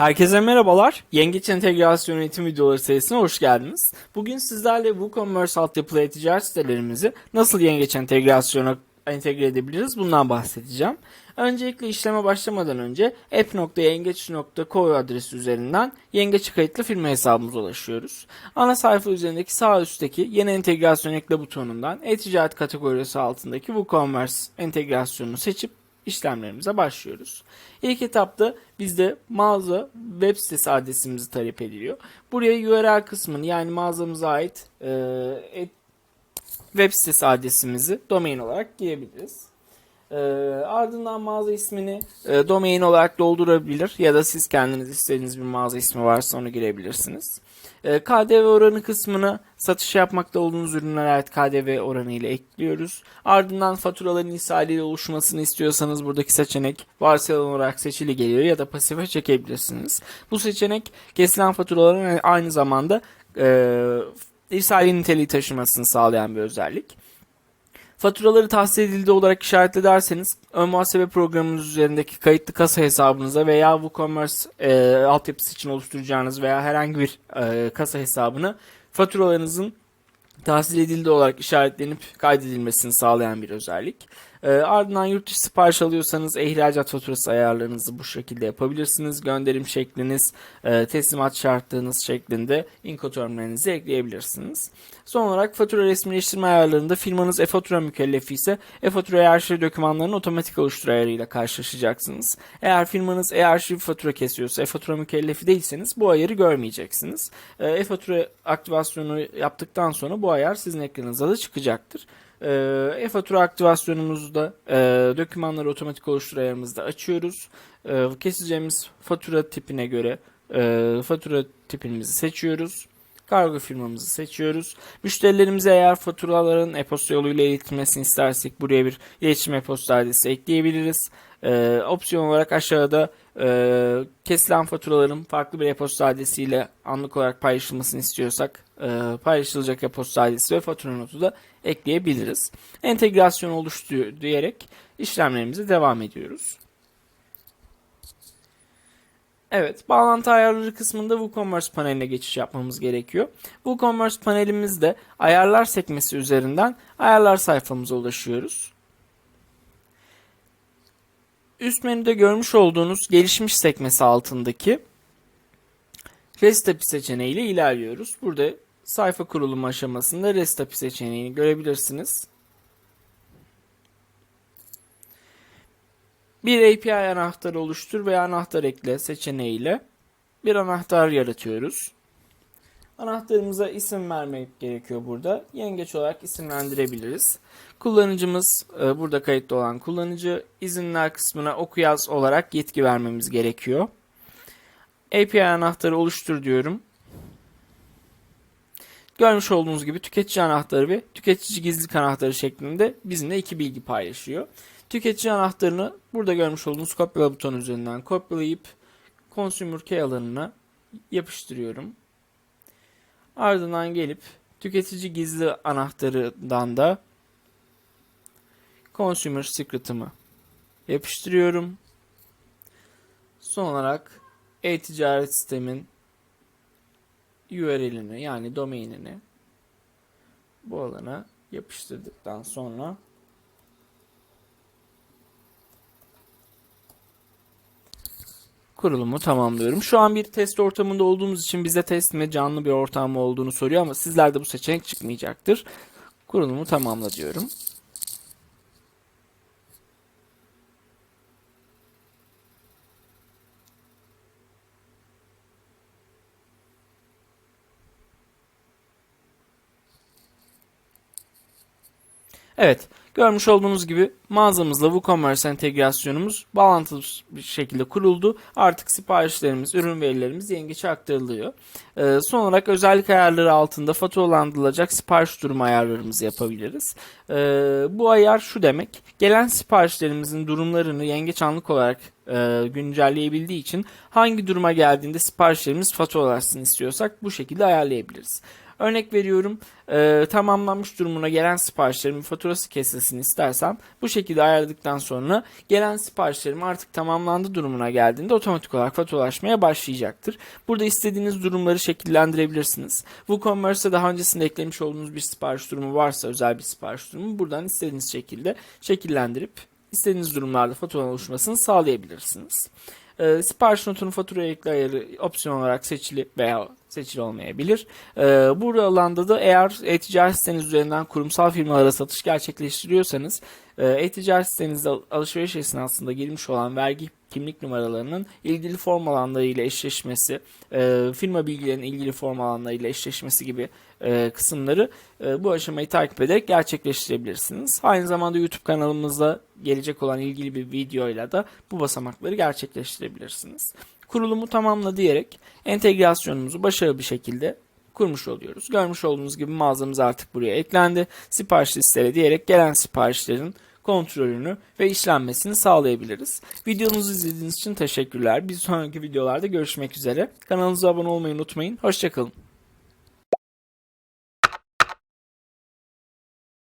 Herkese merhabalar. Yengeç Entegrasyon Eğitim Videoları serisine hoş geldiniz. Bugün sizlerle WooCommerce altyapılı e-ticaret sitelerimizi nasıl Yengeç Entegrasyon'a entegre edebiliriz bundan bahsedeceğim. Öncelikle işleme başlamadan önce app.yengeç.co adresi üzerinden Yengeç kayıtlı firma hesabımıza ulaşıyoruz. Ana sayfa üzerindeki sağ üstteki yeni entegrasyon ekle butonundan e-ticaret kategorisi altındaki WooCommerce entegrasyonunu seçip işlemlerimize başlıyoruz. İlk etapta bizde mağaza web sitesi adresimizi talep ediliyor. Buraya URL kısmını yani mağazamıza ait e, web sitesi adresimizi domain olarak girebiliriz. E, ardından mağaza ismini e, domain olarak doldurabilir ya da siz kendiniz istediğiniz bir mağaza ismi varsa onu girebilirsiniz. E, KDV oranı kısmını satış yapmakta olduğunuz ürünlere ait KDV oranı ile ekliyoruz. Ardından faturaların ishaliyle oluşmasını istiyorsanız buradaki seçenek varsayılan olarak seçili geliyor ya da pasife çekebilirsiniz. Bu seçenek kesilen faturaların aynı zamanda e, ishali niteliği taşımasını sağlayan bir özellik. Faturaları tahsil edildi olarak işaret ederseniz ön muhasebe programınız üzerindeki kayıtlı kasa hesabınıza veya WooCommerce e, altyapısı için oluşturacağınız veya herhangi bir e, kasa hesabına faturalarınızın tahsil edildi olarak işaretlenip kaydedilmesini sağlayan bir özellik. E, ardından yurt dışı sipariş alıyorsanız ihracat faturası ayarlarınızı bu şekilde yapabilirsiniz. Gönderim şekliniz, e, teslimat şartlarınız şeklinde inkotermlerinizi ekleyebilirsiniz. Son olarak fatura resmileştirme ayarlarında firmanız e-fatura mükellefi ise e-fatura e-arşiv dokümanlarını otomatik oluştur ayarıyla karşılaşacaksınız. Eğer firmanız e-arşiv fatura kesiyorsa e-fatura mükellefi değilseniz bu ayarı görmeyeceksiniz. E, E-fatura aktivasyonu yaptıktan sonra bu ayar sizin ekranınıza da çıkacaktır. E, E-fatura aktivasyonumuzda e, dokümanları otomatik oluştur ayarımızda açıyoruz. E, keseceğimiz fatura tipine göre e, fatura tipimizi seçiyoruz. Kargo firmamızı seçiyoruz. Müşterilerimize eğer faturaların e-posta yoluyla iletilmesini istersek buraya bir iletişim e-posta adresi ekleyebiliriz. Ee, opsiyon olarak aşağıda e, kesilen faturaların farklı bir e-posta adresiyle anlık olarak paylaşılmasını istiyorsak e, paylaşılacak e-posta adresi ve fatura notu da ekleyebiliriz. Entegrasyon oluştu diyerek işlemlerimize devam ediyoruz. Evet, bağlantı ayarları kısmında WooCommerce paneline geçiş yapmamız gerekiyor. WooCommerce panelimizde ayarlar sekmesi üzerinden ayarlar sayfamıza ulaşıyoruz. Üst menüde görmüş olduğunuz gelişmiş sekmesi altındaki Restapi seçeneğiyle ilerliyoruz. Burada sayfa kurulumu aşamasında Restapi seçeneğini görebilirsiniz. Bir API anahtarı oluştur veya anahtar ekle seçeneğiyle bir anahtar yaratıyoruz. Anahtarımıza isim vermek gerekiyor burada. Yengeç olarak isimlendirebiliriz. Kullanıcımız e, burada kayıtlı olan kullanıcı izinler kısmına oku yaz olarak yetki vermemiz gerekiyor. API anahtarı oluştur diyorum. Görmüş olduğunuz gibi tüketici anahtarı ve tüketici gizlilik anahtarı şeklinde bizimle iki bilgi paylaşıyor. Tüketici anahtarını burada görmüş olduğunuz kopyala butonu üzerinden kopyalayıp Consumer Key alanına yapıştırıyorum. Ardından gelip tüketici gizli anahtarından da Consumer Secret'ımı yapıştırıyorum. Son olarak e-ticaret sistemin URL'ini yani domainini bu alana yapıştırdıktan sonra kurulumu tamamlıyorum. Şu an bir test ortamında olduğumuz için bize test mi canlı bir ortam mı olduğunu soruyor ama sizlerde bu seçenek çıkmayacaktır. Kurulumu tamamla diyorum. Evet, görmüş olduğunuz gibi mağazamızla WooCommerce entegrasyonumuz bağlantılı bir şekilde kuruldu. Artık siparişlerimiz, ürün verilerimiz yengeçe aktarılıyor. Ee, son olarak özellik ayarları altında faturalandırılacak sipariş durumu ayarlarımızı yapabiliriz. Ee, bu ayar şu demek, gelen siparişlerimizin durumlarını yengeç anlık olarak e, güncelleyebildiği için hangi duruma geldiğinde siparişlerimiz faturalansın istiyorsak bu şekilde ayarlayabiliriz. Örnek veriyorum e, tamamlanmış durumuna gelen siparişlerimin faturası kesilsin istersem bu şekilde ayarladıktan sonra gelen siparişlerim artık tamamlandı durumuna geldiğinde otomatik olarak faturalaşmaya başlayacaktır. Burada istediğiniz durumları şekillendirebilirsiniz. WooCommerce'da daha öncesinde eklemiş olduğunuz bir sipariş durumu varsa özel bir sipariş durumu buradan istediğiniz şekilde şekillendirip istediğiniz durumlarda fatura oluşmasını sağlayabilirsiniz. E, sipariş notunun faturaya ekle ayarı opsiyon olarak seçili veya seçili olmayabilir. E, bu alanda da eğer e-ticaret siteniz üzerinden kurumsal firmalara satış gerçekleştiriyorsanız e, e-ticaret sitenizde alışveriş esnasında girmiş olan vergi kimlik numaralarının ilgili form alanlarıyla eşleşmesi, e, firma bilgilerinin ilgili form alanlarıyla eşleşmesi gibi e, kısımları e, bu aşamayı takip ederek gerçekleştirebilirsiniz. Aynı zamanda YouTube kanalımızda gelecek olan ilgili bir videoyla da bu basamakları gerçekleştirebilirsiniz. Kurulumu tamamla diyerek entegrasyonumuzu başarılı bir şekilde kurmuş oluyoruz. Görmüş olduğunuz gibi mağazamız artık buraya eklendi. Sipariş listeleri diyerek gelen siparişlerin kontrolünü ve işlenmesini sağlayabiliriz. Videomuzu izlediğiniz için teşekkürler. Bir sonraki videolarda görüşmek üzere. Kanalımıza abone olmayı unutmayın. Hoşçakalın.